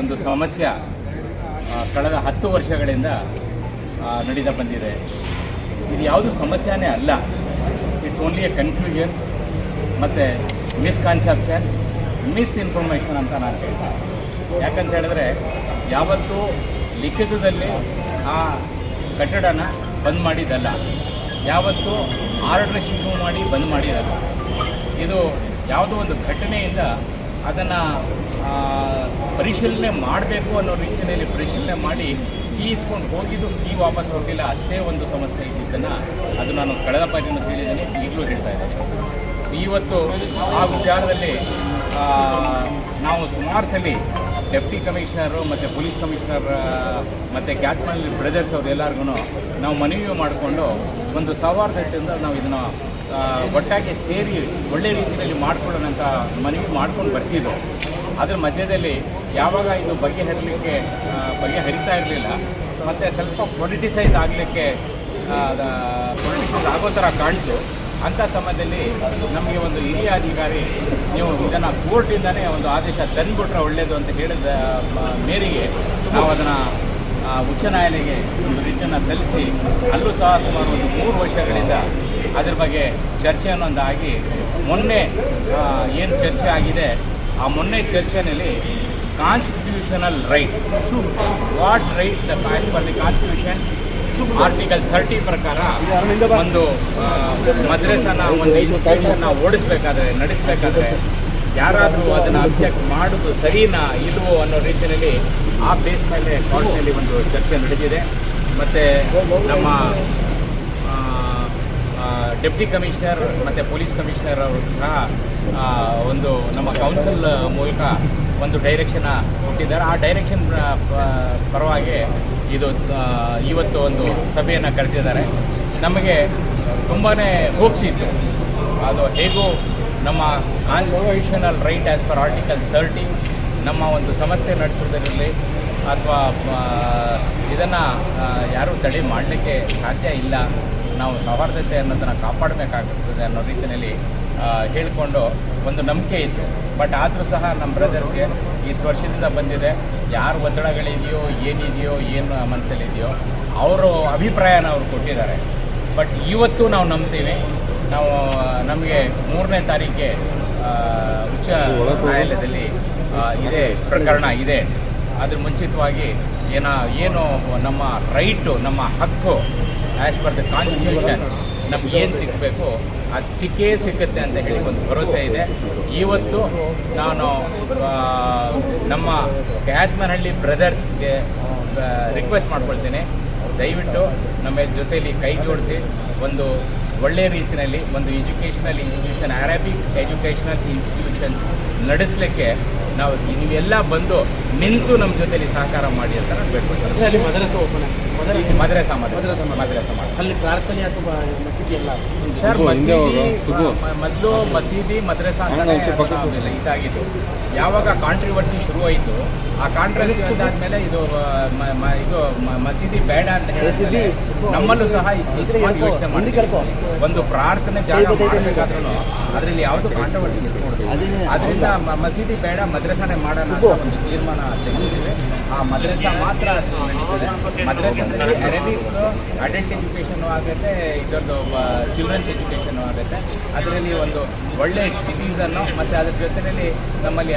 ಒಂದು ಸಮಸ್ಯೆ ಕಳೆದ ಹತ್ತು ವರ್ಷಗಳಿಂದ ನಡೀತಾ ಬಂದಿದೆ. ಇದು ಯಾವುದು ಸಮಸ್ಯೆನೇ ಅಲ್ಲ. ಇಟ್ಸ್ ಓನ್ಲಿ ಎ ಕನ್ಫ್ಯೂಷನ್ ಮತ್ತು ಮಿಸ್ಕಾನ್ಸೆಪ್ಷನ್ ಮಿಸ್ಇನ್ಫಾರ್ಮೇಷನ್ ಅಂತ ನಾನು ಹೇಳ್ತೀನಿ ಯಾಕಂತ ಹೇಳಿದ್ರೆ, ಯಾವತ್ತೂ ಲಿಖಿತದಲ್ಲಿ ಆ ಕಟ್ಟಡನ ಬಂದ್ ಮಾಡಿದ್ದಲ್ಲ. ಯಾವತ್ತೂ ಆರ್ಡರ್ ಇಶ್ಯೂ ಮಾಡಿ ಬಂದ್ ಮಾಡಿರಲ್ಲ. ಇದು ಯಾವುದೋ ಒಂದು ಘಟನೆಯಿಂದ ಅದನ್ನು ಪರಿಶೀಲನೆ ಮಾಡಬೇಕು ಅನ್ನೋ ರೀತಿಯಲ್ಲಿ ಪರಿಶೀಲನೆ ಮಾಡಿ ಕೀ ಇಸ್ಕೊಂಡು ಹೋಗಿದ್ದು ಕೀ ವಾಪಸ್ ಹೋಗಿಲ್ಲ, ಅಷ್ಟೇ ಒಂದು ಸಮಸ್ಯೆ ಇದ್ದಿದ್ದನ್ನು ಅದು ನಾನು ಕಳೆದ ಬಾರಿನೂ ಕೇಳಿದ್ದೇನೆ ಈಗಲೂ ಹೇಳ್ತಾ ಇದ್ದೇನೆ. ಇವತ್ತು ಆ ವಿಚಾರದಲ್ಲಿ ನಾವು ಸುಮಾರು ಸಲ ಡೆಪ್ಟಿ ಕಮಿಷನರು ಮತ್ತು ಪೊಲೀಸ್ ಕಮಿಷನರ್ ಮತ್ತು ಕ್ಯಾಟ್ಮಲ್ ಬ್ರದರ್ಸ್ ಅವ್ರು ಎಲ್ಲರಿಗೂ ನಾವು ಮನವಿ ಮಾಡಿಕೊಂಡು ಒಂದು ಸೌಹಾರ್ದತೆಯಿಂದ ನಾವು ಇದನ್ನು ಒಟ್ಟಾಗಿ ಸೇರಿ ಒಳ್ಳೆ ರೀತಿಯಲ್ಲಿ ಮಾಡ್ಕೊಳ್ಳೋಣ ಅಂತ ಮನವಿ ಮಾಡ್ಕೊಂಡು ಬರ್ತಿದ್ದೆವು ಅದ್ರ ಮಧ್ಯದಲ್ಲಿ ಯಾವಾಗ ಇದು ಬಗೆಹರಿಲಿಕ್ಕೆ ಬಗೆಹರಿತಾ ಇರಲಿಲ್ಲ, ಮತ್ತು ಸ್ವಲ್ಪ ಪೊಲಿಟಿಸೈಸ್ ಆಗಲಿಕ್ಕೆ ಪೊಲಿಟಿಸೈಸ್ ಆಗೋ ಥರ ಕಾಣ್ತು. ಅಂಥ ಸಮಯದಲ್ಲಿ ನಮಗೆ ಒಂದು ಹಿರಿಯ ಅಧಿಕಾರಿ, ನೀವು ಇದನ್ನು ಕೋರ್ಟಿಂದನೇ ಒಂದು ಆದೇಶ ತಂದುಬಿಟ್ರೆ ಒಳ್ಳೆಯದು ಅಂತ ಹೇಳಿದ ಮೇರೆಗೆ ನಾವು ಅದನ್ನು ಉಚ್ಚ ನ್ಯಾಯಾಲಯಕ್ಕೆ ಒಂದು ರಿಟನ್ನು ಸಲ್ಲಿಸಿ, ಅಲ್ಲೂ ಸಹ ಸುಮಾರು ಒಂದು ಮೂರು ವರ್ಷಗಳಿಂದ ಅದ್ರ ಬಗ್ಗೆ ಚರ್ಚೆ ಅನ್ನೊಂದಾಗಿ ಮೊನ್ನೆ ಏನು ಚರ್ಚೆ ಆಗಿದೆ ಆ ಮೊನ್ನೆ ಚರ್ಚೆನಲ್ಲಿ constitutional right what right the for the constitution article thirty ಪ್ರಕಾರ ಒಂದು ಮದ್ರಸನ ಒಂದು ಇನ್ಸ್ಟಿಟ್ಯೂಷನ್ನ ಓಡಿಸ್ಬೇಕಾದ್ರೆ, ನಡೆಸಬೇಕಾದ್ರೆ ಯಾರಾದರೂ ಅದನ್ನು ಅಬ್ಜೆಕ್ಟ್ ಮಾಡೋದು ಸರಿನಾ ಇಲ್ವೋ ಅನ್ನೋ ರೀತಿಯಲ್ಲಿ ಆ ಬೇಸ್ ಮೇಲೆ ಕೋರ್ಟ್ನಲ್ಲಿ ಒಂದು ಚರ್ಚೆ ನಡೆದಿದೆ. ಮತ್ತು ನಮ್ಮ ಡೆಪ್ಟಿ ಕಮಿಷನರ್ ಮತ್ತು ಪೊಲೀಸ್ ಕಮಿಷನರ್ ಅವರು ಸಹ ಒಂದು ನಮ್ಮ ಕೌನ್ಸಿಲ್ ಮೂಲಕ ಒಂದು ಡೈರೆಕ್ಷನ್ ಕೊಟ್ಟಿದ್ದಾರೆ. ಆ ಡೈರೆಕ್ಷನ್ ಪರವಾಗಿ ಇದು ಇವತ್ತು ಒಂದು ಸಭೆಯನ್ನು ಕರೆದಿದ್ದಾರೆ. ನಮಗೆ ತುಂಬಾ ಹೋಪ್ಸ್ ಇತ್ತು. ಅದು ಹೇಗೂ ನಮ್ಮ constitutional right as per article thirty ನಮ್ಮ ಒಂದು ಸಂಸ್ಥೆ ನಡೆಸೋದರಲ್ಲಿ ಅಥವಾ ಇದನ್ನು ಯಾರೂ ತಡೆ ಮಾಡಲಿಕ್ಕೆ ಸಾಧ್ಯ ಇಲ್ಲ. ನಾವು ಸೌಹಾರ್ದತೆ ಅನ್ನೋದನ್ನು ಕಾಪಾಡಬೇಕಾಗುತ್ತದೆ ಅನ್ನೋ ರೀತಿಯಲ್ಲಿ ಹೇಳಿಕೊಂಡು ಒಂದು ನಂಬಿಕೆ ಇತ್ತು. ಬಟ್ ಆದರೂ ಸಹ ನಮ್ಮ ಬ್ರದರ್ಸ್ಗೆ ಇಷ್ಟು ವರ್ಷದಿಂದ ಬಂದಿದೆ. ಯಾರು ಒತ್ತಡಗಳಿದೆಯೋ, ಏನಿದೆಯೋ, ಏನು ಮನಸ್ಸಲ್ಲಿದೆಯೋ, ಅವರು ಅಭಿಪ್ರಾಯನ ಅವರು ಕೊಟ್ಟಿದ್ದಾರೆ. ಬಟ್ ಇವತ್ತು ನಾವು ನಂಬ್ತೀವಿ. ನಾವು, ನಮಗೆ ಮೂರನೇ ತಾರೀಕಿಗೆ ಉಚ್ಚ ನ್ಯಾಯಾಲಯದಲ್ಲಿ ಇದೇ ಪ್ರಕರಣ ಇದೆ. ಅದ್ರ ಮುಂಚಿತವಾಗಿ ಏನ, ಏನು ನಮ್ಮ ರೈಟು ನಮ್ಮ ಹಕ್ಕು ಆ್ಯಸ್ ಪರ್ ದ ಕಾನ್ಸ್ಟಿಟ್ಯೂಷನ್ ನಮ್ಗೆ ಏನು ಸಿಗಬೇಕು, ಅದು ಸಿಕ್ಕೇ ಸಿಕ್ಕುತ್ತೆ ಅಂತ ಹೇಳಿ ಒಂದು ಭರವಸೆ ಇದೆ. ಇವತ್ತು ನಾನು ನಮ್ಮ ಕ್ಯಾತ್ಮನಹಳ್ಳಿ ಬ್ರದರ್ಸ್ಗೆ ರಿಕ್ವೆಸ್ಟ್ ಮಾಡ್ಕೊಳ್ತೀನಿ. ದಯವಿಟ್ಟು ನಮ್ಮ ಜೊತೆಯಲ್ಲಿ ಕೈ ಜೋಡಿಸಿ, ಒಂದು ಒಳ್ಳೆಯ ರೀತಿಯಲ್ಲಿ ಒಂದು educational institution Arabic educational institution ನಡೆಸಲಿಕ್ಕೆ ನಾವು ನೀವೆಲ್ಲ ಬಂದು ನಿಂತು ನಮ್ಮ ಜೊತೆಲಿ ಸಹಕಾರ ಮಾಡಿ ಅಂತ ನಾನು ಬೇಡ್ಕೊಳ್ತೀನಿ. ಮದ್ರಸ ಓಪನ್ ಆಗಿದೆ ಮದರಸ ಮದ್ರಸ ಮದ್ರಸ. ಮದ್ರಸ ಮಾಡಿ ಅಲ್ಲಿ ಪ್ರಾರ್ಥನೆ ಅಥವಾ ಮಸೀದಿ ಎಲ್ಲ? ಸರ್ ಮೊದಲು ಮಸೀದಿ ಮದ್ರಸಾ ಇದಾಗಿದ್ದು. ಯಾವಾಗ ಕಾಂಟ್ರಿವರ್ಸಿ ಶುರುವಾಯಿತು ಆ ಕಾಂಟ್ರವರ್ಸಿ ಆದ್ಮೇಲೆ ಇದು ಇದು ಮಸೀದಿ ಬೇಡ ಅಂತ ಹೇಳಿದ್ರೆ ನಮ್ಮಲ್ಲೂ ಸಹ ಇದು ಮಾಡಿ ಯೋಚನೆ ಮಾಡಿದ್ವಿ ಒಂದು ಪ್ರಾರ್ಥನೆ ಜಾಗ ಮಾಡಬೇಕಾದ್ರೂ ಅದರಲ್ಲಿ ಯಾವುದು ಕಾಂಟ್ರವರ್ಸಿ ಅದರಿಂದ ಮಸೀದಿ ಬೇಡ ಮದ್ರಸಾನೇ ಮಾಡೋಣ ಅಂತ ಒಂದು ತೀರ್ಮಾನ ತೆಗೆದಿದ್ದೇವೆ. ಆ ಮದ್ರಸಾ ಮಾತ್ರ ಮದ್ರಸಾದಲ್ಲಿ ಅರೇಬಿಕ್ ಅಡಲ್ಟ್ ಎಜುಕೇಷನ್ ಆಗುತ್ತೆ ಇದರದ್ದು ಚಿಲ್ಡ್ರನ್ಸ್ ಎಜುಕೇಷನ್ ಆಗುತ್ತೆ. ಅದರಲ್ಲಿ ಒಂದು ಒಳ್ಳೆ ಸಿಟೀಸನ್ನು ಮತ್ತು ಅದ್ರ ಜೊತೆಯಲ್ಲಿ ನಮ್ಮಲ್ಲಿ